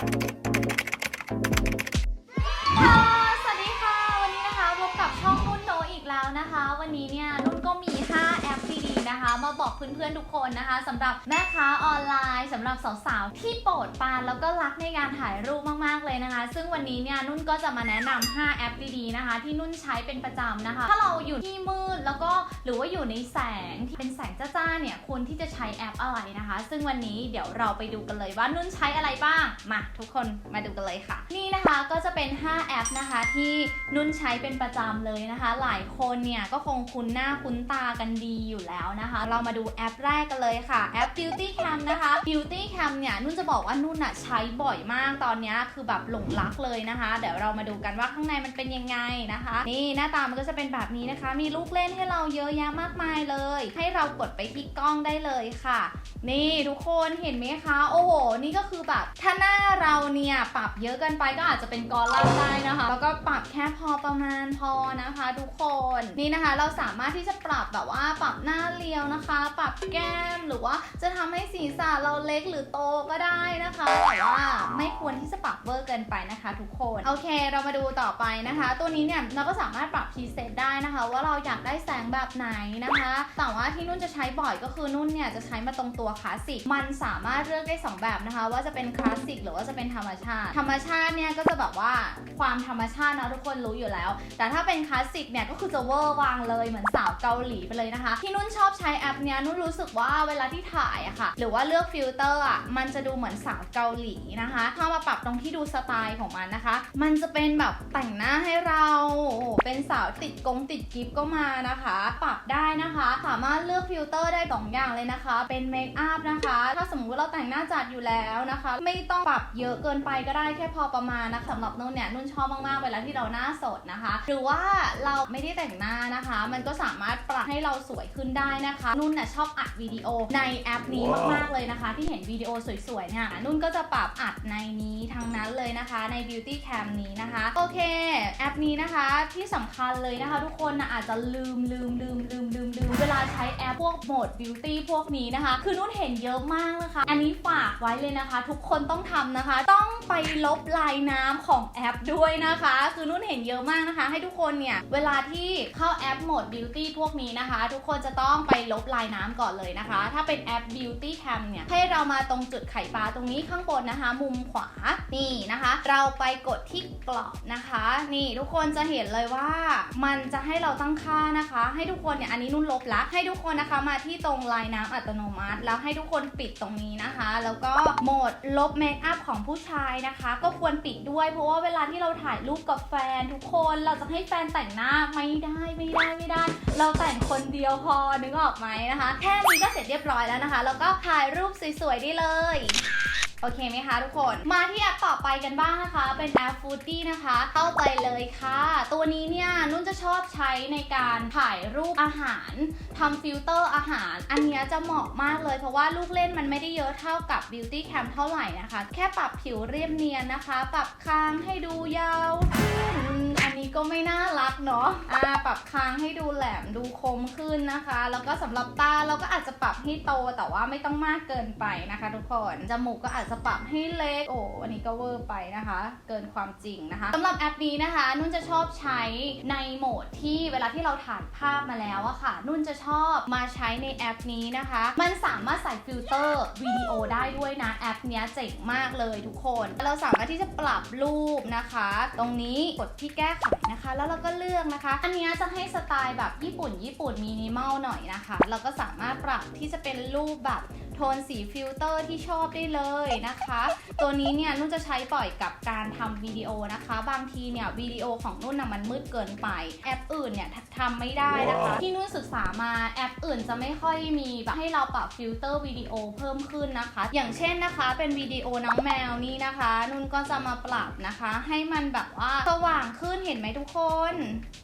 สวัสดีค่ะ วันนี้นะคะพบกับช่องนุ่นโนอีกแล้วนะคะ วันนี้เนี่ย นะคะ มาบอกเพื่อนๆทุกคนนะคะสำหรับแม่ค้าออนไลน์สำหรับสาวๆที่โปรดปานแล้วก็รักในการถ่ายรูปมากๆเลยนะคะ ซึ่งวันนี้เนี่ยนุ่นก็จะมาแนะนำ5แอปดีๆนะคะ ที่นุ่นใช้เป็นประจำนะคะ ถ้าเราอยู่ที่มืดแล้วก็หรือว่าอยู่ในแสงที่เป็นแสงจ้าๆเนี่ยควรที่จะใช้แอปอะไรนะคะ ซึ่งวันนี้เดี๋ยวเราไปดูกันเลยว่านุ่นใช้อะไรบ้างมาทุกคนมาดูกันเลยค่ะ นี่นะคะก็จะเป็น 5 แอปนะคะที่นุ่นใช้เป็นประจำเลยนะคะ หลายคนเนี่ยก็คงคุ้นหน้าคุ้นตากันดีอยู่แล้วนะคะ เรามาดูแอปแรกกันเลยค่ะแอป Beauty Cam นะคะ Beauty Cam เนี่ยนุ่นจะบอกว่านุ่นอะใช้บ่อยมากตอนนี้คือแบบหลงรักเลยนะคะ เดี๋ยวเรามาดูกันว่าข้างในมันเป็นยังไงนะคะ นี่หน้าตามันก็จะเป็นแบบนี้นะคะ มีลูกเล่นให้เราเยอะแยะมากมายเลย ให้เรากดไปที่กล้องได้เลยค่ะ นี่ทุกคนเห็นไหมคะ โอ้โห นี่ก็คือแบบถ้าหน้าเราเนี่ยปรับเยอะเกินไปก็อาจจะเป็นกอล่าได้นะคะ แล้วก็ปรับแค่พอประมาณพอนะคะ ทุกคนนี่นะคะ เราสามารถที่จะปรับแบบว่าปรับหน้าเรียวนะคะ ปรับแก้มหรือว่าจะทำให้ศีรษะเราเล็กหรือโตก็ได้นะคะแต่ว่าไม่ควรที่จะปรับเวอร์เกินไปนะคะ ทุกคนโอเค เรามาดูต่อไปนะคะ ตัวนี้เนี่ยเราก็สามารถปรับพรีเซตได้นะคะ ว่าเราอยากได้แสงแบบไหนนะคะ แต่ว่าที่นุ่นจะใช้บ่อยก็คือนุ่นเนี่ยจะใช้มาตรงตัวคลาสสิกมันสามารถเลือกได้ 2 แบบนะคะ ว่าจะเป็นคลาสสิกหรือว่าจะเป็นธรรมชาติ ธรรมชาติเนี่ยก็จะแบบว่าความธรรมชาตินะทุกคนรู้อยู่แล้ว แต่ถ้าเป็นคลาสสิกเนี่ยก็คือจะเวอร์วางเลยเหมือนสาวเกาหลีไปเลยนะคะ ที่นุ่นชอบใช้แอปเนี้ยนุ่นรู้สึกว่าเวลาที่ถ่ายอะค่ะ หรือว่าเลือกฟิลเตอร์อะมันจะดูเหมือนสาวเกาหลีนะคะถ้ามาปรับตรงที่ดูสไตล์ของมันนะคะ มันจะเป็นแบบแต่งหน้าให้เรา เป็นสาวติดกงติดกิฟก็มานะคะ ปรับได้นะคะ สามารถเลือกฟิลเตอร์ได้สองอย่างเลยนะคะ เป็นเมคอัพนะคะ ถ้าสมมติเราแต่งหน้าจัดอยู่แล้วนะคะ ไม่ต้องปรับเยอะเกินไปก็ได้แค่พอประมาณนะสำหรับนุ่นเนี่ยนุ่นชอบมากๆเวลาที่เราหน้าสดนะคะ หรือว่าเราไม่ได้แต่งหน้านะคะ มันก็สามารถปรับให้เราสวยขึ้นได้นะคะ นุ่นน่ะชอบอัดวิดีโอในแอปนี้มากๆเลยนะคะ ที่เห็นวิดีโอสวยๆเนี่ยนุ่นก็จะปรับอัดในนี้ทั้งนั้นเลยนะคะใน Beauty Cam นี้นะคะ โอเค แอปนี้นะคะที่สำคัญเลยนะคะ ทุกคนนะอาจจะลืมลืมลืมลืมลืมลืมเวลาใช้แอปพวกโหมด Beauty พวกนี้นะคะ คือนุ่นเห็นเยอะมากนะคะ อันนี้ฝากไว้เลยนะคะ ทุกคนต้องทำนะคะ ต้องไปลบลายน้ำของแอปด้วยนะคะ คือนุ่นเห็นเยอะมากนะคะ ให้ทุกคนเนี่ยเวลาที่เข้าแอปโหมด Beauty พวกนี้นะคะ ทุกคนจะต้องไปลบลายน้ำก่อนเลยนะคะ ถ้าเป็นแอป Beauty Cam เนี่ย ให้เรามาตรงจุดไข่ปลาตรงนี้ข้างบนนะคะ มุมขวา นี่นะคะ เราไปกดที่กรอบนะคะ นี่ทุกคนจะเห็นเลยว่า มันจะให้เราตั้งค่านะคะ ให้ทุกคนเนี่ย อันนี้นุ่นลบละ ให้ทุกคนนะคะมาที่ตรงลายน้ำอัตโนมัติ แล้วให้ทุกคนปิดตรงนี้นะคะ แล้วก็โหมดลบเมคอัพของผู้ชายนะคะ ก็ควรปิดด้วย เพราะว่าเวลาที่เราถ่ายรูปกับแฟนทุกคน เราจะให้แฟนแต่งหน้าไม่ได้ไม่ได้ไม่ได้ เราแต่งคนเดียวพอนึกออกไหมนะคะ แค่นี้ก็เสร็จเรียบร้อยแล้วนะคะ แล้วก็ถ่ายรูปสวยๆได้เลยโอเคไหมคะทุกคน มาที่แอปต่อไปกันบ้างนะคะ เป็นแอป Foodie นะคะ เข้าไปเลยค่ะ ตัวนี้เนี่ยนุ่นจะชอบใช้ในการถ่ายรูปอาหารทำฟิลเตอร์อาหาร อันนี้จะเหมาะมากเลยเพราะว่าลูกเล่นมันไม่ได้เยอะเท่ากับ Beauty Cam เท่าไหร่นะคะ แค่ปรับผิวเรียบเนียนนะคะ ปรับคางให้ดูยาวขึ้น ก็ไม่น่ารักเนาะอ่าปรับคางให้ดูแหลมดูคมขึ้นนะคะ แล้วก็สำหรับตาเราก็อาจจะปรับให้โตแต่ว่าไม่ต้องมากเกินไปนะคะ ทุกคนจมูกก็อาจจะปรับให้เล็กโอ้อันนี้ก็เวอร์ไปนะคะ เกินความจริงนะคะสำหรับแอปนี้นะคะ นุ่นจะชอบใช้ในโหมดที่เวลาที่เราถ่ายภาพมาแล้วอะค่ะ นุ่นจะชอบมาใช้ในแอปนี้นะคะ มันสามารถใส่ฟิลเตอร์วิดีโอได้ด้วยนะแอปเนี้ยเจ๋งมากเลยทุกคน เราสามารถที่จะปรับรูปนะคะ ตรงนี้กดที่แก้ไขนะคะ แล้วเราก็เลือกนะคะ อันนี้จะให้สไตล์แบบญี่ปุ่น ญี่ปุ่นมินิมอลหน่อยนะคะ เราก็สามารถปรับที่จะเป็นรูปแบบ ทนสีฟิลเตอร์ที่ชอบได้เลยนะคะ ตัวนี้เนี่ยนุ่นจะใช้บ่อยกับการทำวิดีโอนะคะ บางทีเนี่ยวิดีโอของนุ่นนะมันมืดเกินไป แอปอื่นเนี่ยทำไม่ได้นะคะ ที่นุ่นศึกษามาแอปอื่นจะไม่ค่อยมีแบบให้เราปรับฟิลเตอร์วิดีโอเพิ่มขึ้นนะคะ อย่างเช่นนะคะเป็นวิดีโอน้องแมวนี่นะคะ นุ่นก็จะมาปรับนะคะ ให้มันแบบว่าสว่างขึ้นเห็นไหมทุกคน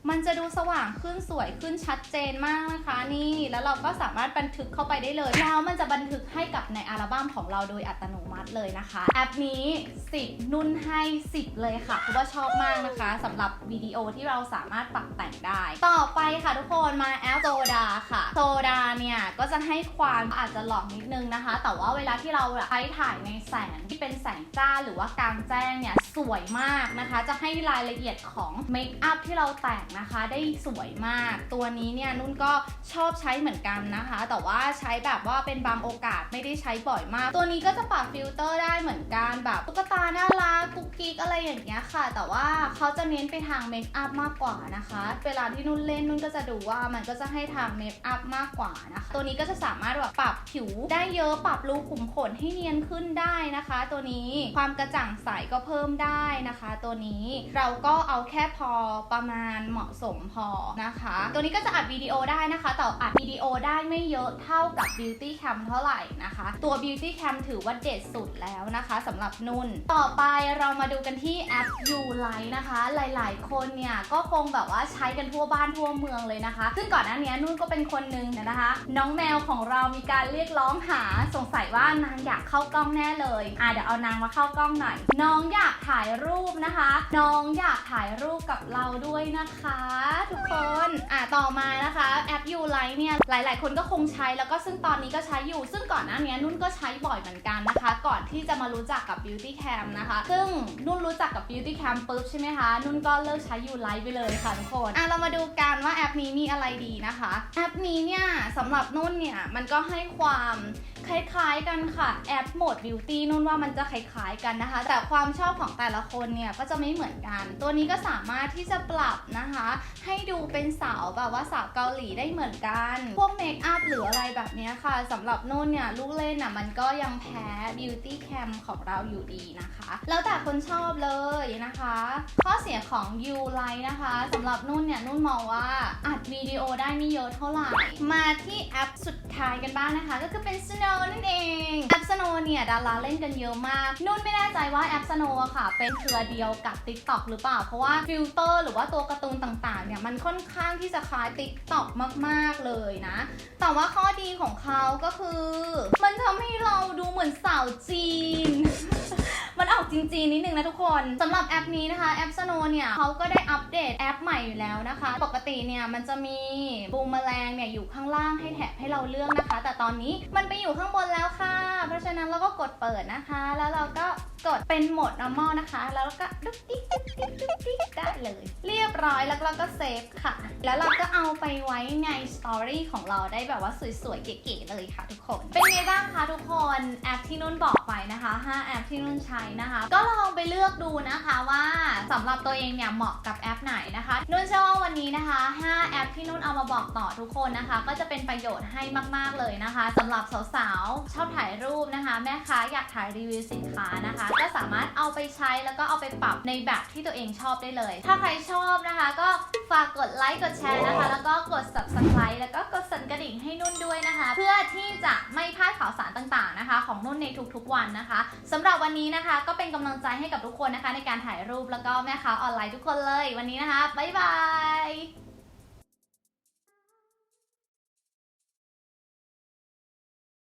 มันจะดูสว่างขึ้นสวยขึ้นชัดเจนมากนะคะ นี่แล้วเราก็สามารถบันทึกเข้าไปได้เลยแล้วมันจะบันทึกให้กับในอัลบั้มของเราโดยอัตโนมัติ เลยนะคะ แอปนี้ 10 นุ่นให้ 10 เลยค่ะเพราะว่าชอบมากนะคะสำหรับวิดีโอที่เราสามารถปรับแต่งได้ ต่อไปค่ะทุกคนมาแอปโซดาค่ะโซดาเนี่ยก็จะให้ความอาจจะหลอกนิดนึงนะคะ แต่ว่าเวลาที่เราใช้ถ่ายในแสงที่เป็นแสงจ้าหรือว่ากลางแจ้งเนี่ยสวยมากนะคะ จะให้รายละเอียดของเมคอัพที่เราแต่งนะคะได้สวยมาก ตัวนี้เนี่ยนุ่นก็ชอบใช้เหมือนกันนะคะ แต่ว่าใช้แบบว่าเป็นบางโอกาสไม่ได้ใช้บ่อยมาก ตัวนี้ก็จะปรับฟิลเตอร์ได้เหมือนกันแบบตุ๊กตาน่ารักกุ๊กกิ๊กอะไรอย่างเงี้ยค่ะ แต่ว่าเขาจะเน้นไปทางเมคอัพมากกว่านะคะ เวลาที่นุ่นเล่นนุ่นก็จะดูว่ามันก็จะให้ทางเมคอัพมากกว่านะคะตัวนี้ก็จะสามารถแบบปรับผิวได้เยอะปรับรูขุมขนให้เนียนขึ้นได้นะคะ ตัวนี้ความกระจ่างใสก็เพิ่มได้นะคะ ตัวนี้เราก็เอาแค่พอประมาณเหมาะสมพอนะคะ ตัวนี้ก็จะอัดวิดีโอได้นะคะแต่อัดวิดีโอได้ไม่เยอะเท่ากับ Beauty Cam เท่าไหร่นะคะ ตัว Beauty Cam ถือว่าเด็ดสุดแล้วนะคะสำหรับนุ่น ต่อไปเรามาดูกันที่แอป U l i นะคะ หลาย ๆ คนเนี่ยก็คงแบบว่าใช้กันทั่วบ้านทั่วเมืองเลยนะคะ ซึ่งก่อนหน้านี้นุ่นก็เป็นคนหนึ่งนะคะ น้องแมวของเรามีการเรียกร้องหาสงสัยว่านางอยากเข้ากล้องแน่เลยอะเดี๋ยวเอานางมาเข้ากล้องหน่อย น้องอยากถ่ายรูปนะคะ น้องอยากถ่ายรูปกับเราด้วยนะคะ ทุกคนอะต่อมานะคะแอป U l i เนี่ยหลาย ๆ คนก็คงใช้แล้วก็ซึ่งตอนนี้ก็ใช้อยู่ ซึ่งก่อนหน้านี้นุ่นก็ใช้บ่อยเหมือนกันนะคะก่อนที่จะมารู้จักกับ Beauty Cam นะคะ ซึ่งนุ่นรู้จักกับ Beauty Cam ปุ๊บใช่ไหมคะ นุ่นก็เลิกใช้ U Light ไปเลยค่ะทุกคนอะเรามาดูกันว่าแอปนี้มีอะไรดีนะคะ แอปนี้เนี่ยสำหรับนุ่นเนี่ยมันก็ให้ความคล้ายๆกันค่ะ แอปโหมด Beauty นุ่นว่ามันจะคล้ายๆกันนะคะ แต่ความชอบของแต่ละคนเนี่ยก็จะไม่เหมือนกัน ตัวนี้ก็สามารถที่จะปรับนะคะ ให้ดูเป็นสาวแบบว่าสาวเกาหลีได้เหมือนกัน พวกเมคอัพหรืออะไรแบบเนี้ยค่ะสำหรับนุ่นเนี่ยลูกเล่นอะมันก็ยังแพ้ Beauty Cam ของเราอยู่ดีนะคะ แล้วแต่คนชอบเลยนะคะ ข้อเสียของ U Light นะคะสำหรับนุ่นเนี่ยนุ่นมองว่าอา วิดีโอได้ไม่เยอะเท่าไหร่ มาที่แอปสุดท้ายกันบ้างนะคะ ก็คือเป็น Snow นั่นเอง แอป Snow เนี่ยดาราเล่นกันเยอะมาก นุ่นไม่แน่ใจว่าแอป Snow อะค่ะ เป็นเครือเดียวกับ TikTok หรือเปล่า เพราะว่าฟิลเตอร์หรือว่าตัวการ์ตูนต่างๆเนี่ยมันค่อนข้างที่จะคล้าย TikTok มากๆเลยนะ แต่ว่าข้อดีของเขาก็คือ มันทำให้เราดูเหมือนสาวจีนมันออกจริงๆนิดนึงนะทุกคนสำหรับแอปนี้นะคะ แอป Snow เนี่ยเขาก็ได้อัปเดตแอปใหม่อยู่แล้วนะคะ ปกติเนี่ยมันจะมีบูมแมลงเนี่ยอยู่ข้างล่างให้แท็บให้เราเลือกนะคะ แต่ตอนนี้มันไปอยู่ข้างบนแล้วค่ะ เพราะฉะนั้นเราก็กดเปิดนะคะ แล้วเราก็กดเป็นโหมด normal นะคะ แล้วก็ดุ๊กดิ๊กดุ๊กดิ๊กดุ๊กดิ๊กได้เลย เรียบร้อยแล้วเราก็เซฟค่ะ แล้วเราก็เอาไปไว้ในสตอรี่ของเราได้แบบว่าสวยๆเก๋ๆเลยค่ะทุกคน เป็นไงบ้างคะทุกคนแอปที่นุ่นบอกไปนะคะ5แอปที่นุ่นใช้นะคะ ก็ลองไปเลือกดูนะคะว่าสำหรับตัวเองเนี่ยเหมาะกับแอปไหนนะคะ นุ่นเชื่อว่าวันนี้นะคะ5แอปที่นุ่นเอามาบอกต่อทุกคนนะคะ ก็จะเป็นประโยชน์ให้มาก ๆ เลยนะคะสำหรับสาวๆ ชอบถ่ายรูปนะคะ แม่ค้าอยากถ่ายรีวิวสินค้านะคะ ก็สามารถเอาไปใช้แล้วก็เอาไปปรับในแบบที่ตัวเองชอบได้เลย ถ้าใครชอบนะคะ ก็ฝากกดไลค์กดแชร์นะคะ แล้วก็กด subscribe แล้วก็กดสั่นกระดิ่งให้นุ่นด้วยนะคะ เพื่อที่จะไม่พลาดข่าวสารต่างๆนะคะ ของนุ่นในทุกๆวันนะคะสำหรับวันนี้นะคะ ก็เป็นกำลังใจให้กับทุกคนนะคะ ในการถ่ายรูปแล้วก็แม่ค้าออนไลน์ทุกคนเลย วันนี้นะคะบ๊ายบาย